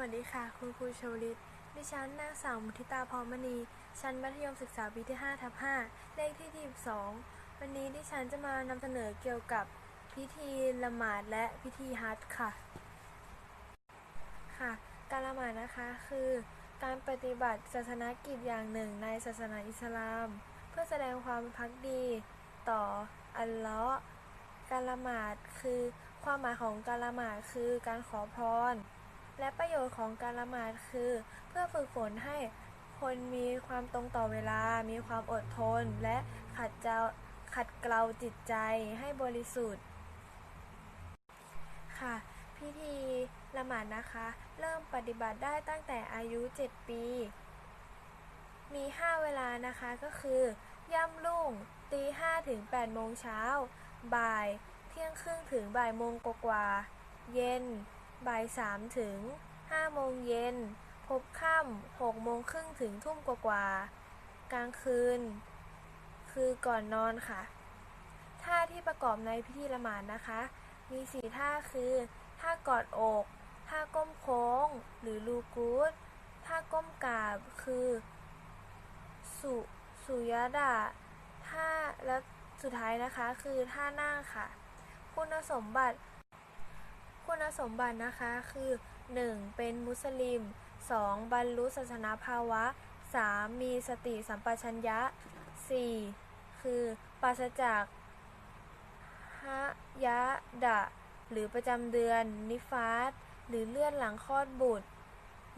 วัสดีค่ะ คุณครูชวลิต ดิฉันนางสาวมุทิตาพรมณี ชั้นมัธยมศึกษาปีที่5ทับ5เลขที่ 22 วันนี้ดิฉันจะมานำเสนอเกี่ยวกับพิธีละหมาดและพิธีฮัจค่ะ ค่ะ การละหมาดนะคะคือการปฏิบัติศาสนกิจอย่างหนึ่งในศาสนาอิสลาม เพื่อแสดงความพักดีต่ออัลเลาะห์การละหมาดคือความหมายของการละหมาดคือการขอพร และประโยชน์ของการละหมาดคือ เพื่อฝึกฝนให้คนมีความตรงต่อเวลา มีความอดทน และขัดเจาขัดเกลาจิตใจให้บริสุทธิ์ ค่ะ พิธีละหมาดนะคะ เริ่มปฏิบัติได้ตั้งแต่อายุ 7 ปี มี 5 เวลานะคะก็คือย่ำรุ่งตี5ถึง8โมงเช้า บ่าย เที่ยงครึ่งถึงบ่ายโมงกว่า เย็น บ่าย3ถึง5โมงเย็น พบค่ำ6โมงครึ่งถึงทุ่มกว่าๆ กลางคืน คือก่อนนอนค่ะ ท่าที่ประกอบในพิธีละหมาดนะคะ มีสี่ท่าคือ ท่ากอดอก ท่าก้มโค้ง หรือลูกูดท่าก้มกราบคือ สุสุยดะท่าและสุดท้ายนะคะ คือท่านั่งค่ะ คุณสมบัติ คุณสมบัตินะคะคือ 1. เป็นมุสลิม 2. บรรลุศาสนาภาวะ 3. มีสติสัมปชัญญะ 4. คือปราศจากฮะยะดะ หรือประจำเดือน นิฟาสหรือเลื่อนหลังคลอดบุตร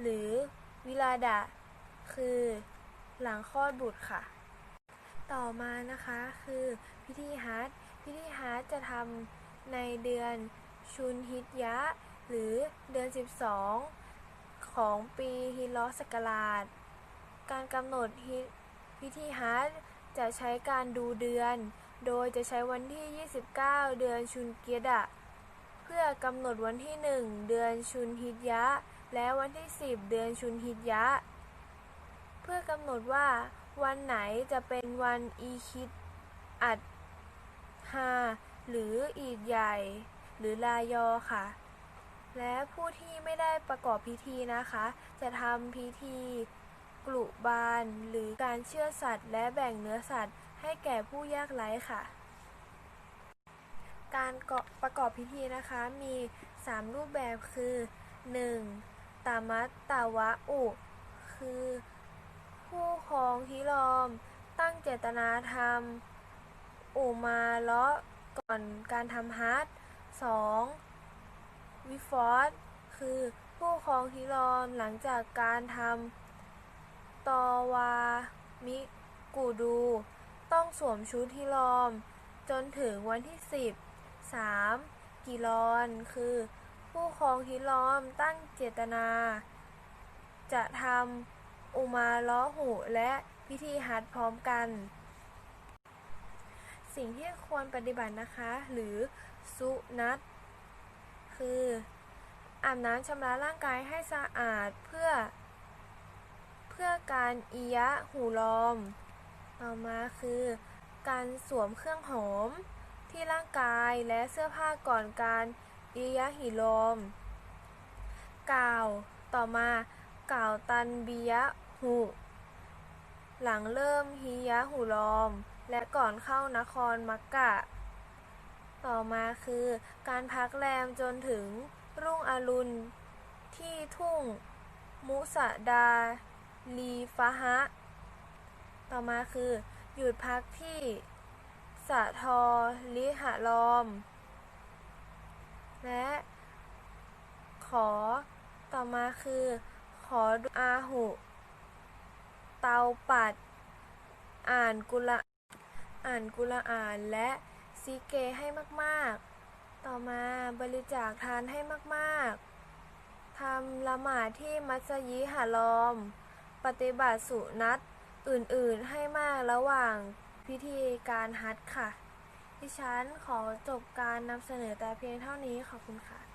หรือวิลาดะ คือหลังคลอดบุตรค่ะ ต่อมานะคะคือพิธีฮัจญ์พิธีฮัจญ์จะทำในเดือน ชุนฮิจยะ หรือเดือน 12 ของปีฮิจเราะห์ศักราช การกำหนดพิธีฮัจญ์จะใช้การดูเดือน โดยจะใช้วันที่ 29 เดือนชุนเกียดะ เพื่อกำหนดวันที่ 1 เดือนชุนฮิจยะ และวันที่ 10 เดือนชุนฮิจยะ เพื่อกำหนดว่าวันไหนจะเป็นวันอีคิดอัดฮาหรืออีดใหญ่ หรือลายอค่ะ และผู้ที่ไม่ได้ประกอบพิธีนะคะ จะทำพิธีกลุบานหรือการเชื่อสัตว์ และแบ่งเนื้อสัตว์ ให้แก่ผู้ยากไร้ค่ะ การประกอบพิธีนะคะมี 3 รูปแบบคือ 1. ตามัตตาวะอุ คือ ผู้ครองฮิรอม ตั้งเจตนาทำอุมาเลาะก่อนการทำฮัจญ์ 2. วิฟอสคือผู้ครองฮิรอมหลังจากการทำตอวามิกูดู ต้องสวมชุดฮิรอม จนถึงวันที่ 10 3. กิรอนคือ ผู้ครองฮิรอมตั้งเจตนา จะทำอุมาล้อหูและพิธีฮัจญ์พร้อมกัน สิ่งที่ควรปฏิบัตินะคะ หรือสุนัตคืออาบน้ำชำระร่างกายให้สะอาดเพื่อ เพื่อการอียะหูลอม ต่อมาคือ การสวมเครื่องหอม ที่ร่างกายและเสื้อผ้าก่อนการอียะหิลอมกล่าวต่อมากล่าวตันบียะหูหลังเริ่มฮิยะหูลอม และก่อนเข้านครมักกะ ต่อมาคือการพักแรมจนถึงรุ่งอรุณที่ทุ่ง มุสดาลีฟะฮะ ต่อมาคือหยุดพักที่สะทอลิหะลอม และขอ ต่อมาคือ ขอดุอาหุ เตาปัด อ่านกุร อ่านกุรอานและซิเกให้มากๆ ต่อมาบริจาคทานให้มากๆ ทำละหมาดที่มัสยิดฮารอม ปฏิบัติสุนัตอื่นๆให้มากระหว่างพิธีการฮัจญ์ค่ะ ดิฉันขอจบการนำเสนอแต่เพียงเท่านี้ขอบคุณค่ะ